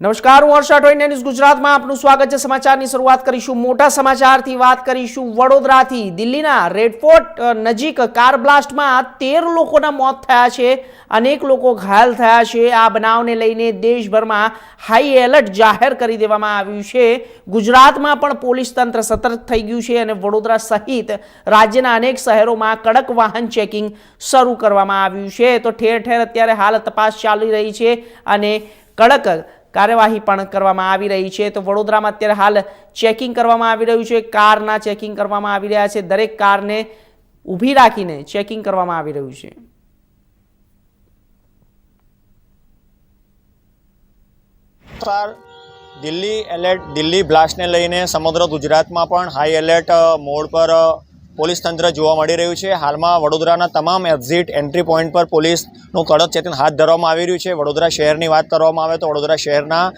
નમસ્કાર, હું હર્ષ અઠોઈ ન્યૂઝ ગુજરાતમાં આપનું સ્વાગત છે. સમાચારની શરૂઆત કરીશું. મોટા સમાચારથી વાત કરીશું. વડોદરાથી દિલ્હીના રેડફોર્ટ નજીક કાર બ્લાસ્ટમાં તેર લોકોના મોત થયા છે. અનેક લોકો ઘાયલ થયા છે. આ બનાવને લઈને દેશભરમાં હાઈ એલર્ટ જાહેર કરી દેવામાં આવ્યું છે. ગુજરાતમાં પણ પોલીસ તંત્ર સતર્ક થઈ ગયું છે અને વડોદરા સહિત રાજ્યના અનેક શહેરોમાં કડક વાહન ચેકિંગ શરૂ કરવામાં આવ્યું છે. તો ઠેર ઠેર અત્યારે હાલ તપાસ ચાલી રહી છે અને કડક કાર્યવાહી પણ કરવામાં આવી રહી છે. તો વડોદરામાં અત્યારે હાલ ચેકિંગ કરવામાં આવી રહ્યું છે. કારના ચેકિંગ કરવામાં આવી રહ્યા છે. દરેક કારને ઊભી રાખીને ચેકિંગ કરવામાં આવી રહ્યું છે. દિલ્હી એલર્ટ દિલ્હી બ્લાસ્ટને લઈને સમગ્ર ગુજરાતમાં પણ હાઈ એલર્ટ મોડ પર પોલીસ તંત્ર જોવા મળી રહ્યું છે. હાલમાં વડોદરાના તમામ એક્ઝિટ એન્ટ્રી પોઈન્ટ પર પોલીસનું કડક ચેતન હાથ ધરવામાં આવી રહ્યું છે. વડોદરા શહેરની વાત કરવામાં આવે તો વડોદરા શહેરના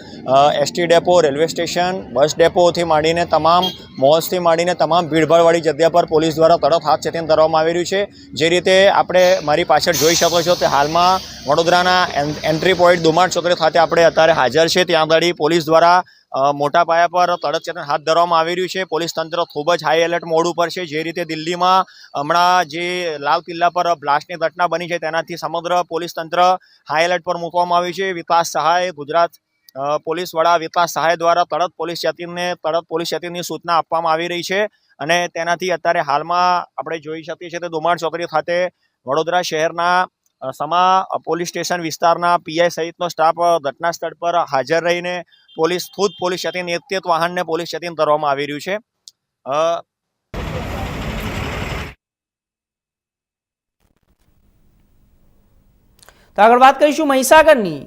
ST depot, railway station, bus ડેપોથી માંડીને તમામ મોલ્સથી માંડીને તમામ ભીડભાડવાળી જગ્યા પર પોલીસ દ્વારા તરત હાથ ચેતન કરવામાં આવી રહ્યું છે. જે રીતે આપણે મારી પાછળ જોઈ શકો છો તે હાલમાં વડોદરાના એન- એન્ટ્રી પોઈન્ટ દુમાણ ચોકડી ખાતે આપણે અત્યારે હાજર છે. ત્યાં આગળ પોલીસ દ્વારા મોટા પાયા પર તડકચેતન હાથ ધરવામાં આવી રહ્યું છે. પોલીસ તંત્ર ખૂબ જ હાઈ એલર્ટ મોડ ઉપર છે. જે રીતે દિલ્હીમાં હમણાં જે લાલ કિલ્લા પર બ્લાસ્ટની ઘટના બની છે, તેનાથી સમગ્ર પોલીસ તંત્ર હાઈ એલર્ટ પર મૂકવામાં આવ્યું છે. વિકાસ સહાય, ગુજરાત પોલીસ વડા વિકાસ સહાય દ્વારા તરત પોલીસ ચેતિનને તરત પોલીસ ચેતિનની સૂચના આપવામાં આવી રહી છે અને તેનાથી અત્યારે હાલમાં આપણે જોઈ શકીએ છીએ તે દુમાડ ચોકડી ખાતે વડોદરા શહેરના સમા પોલીસ સ્ટેશન વિસ્તારના પીઆઈ સહિતનો સ્ટાફ ઘટના સ્થળ પર હાજર રહીને પોલીસ, ખુદ પોલીસ હતી એક એક વાહનને પોલીસ ચેતિન કરવામાં આવી રહ્યું છે. તો આગળ વાત કરીશું મહીસાગરની.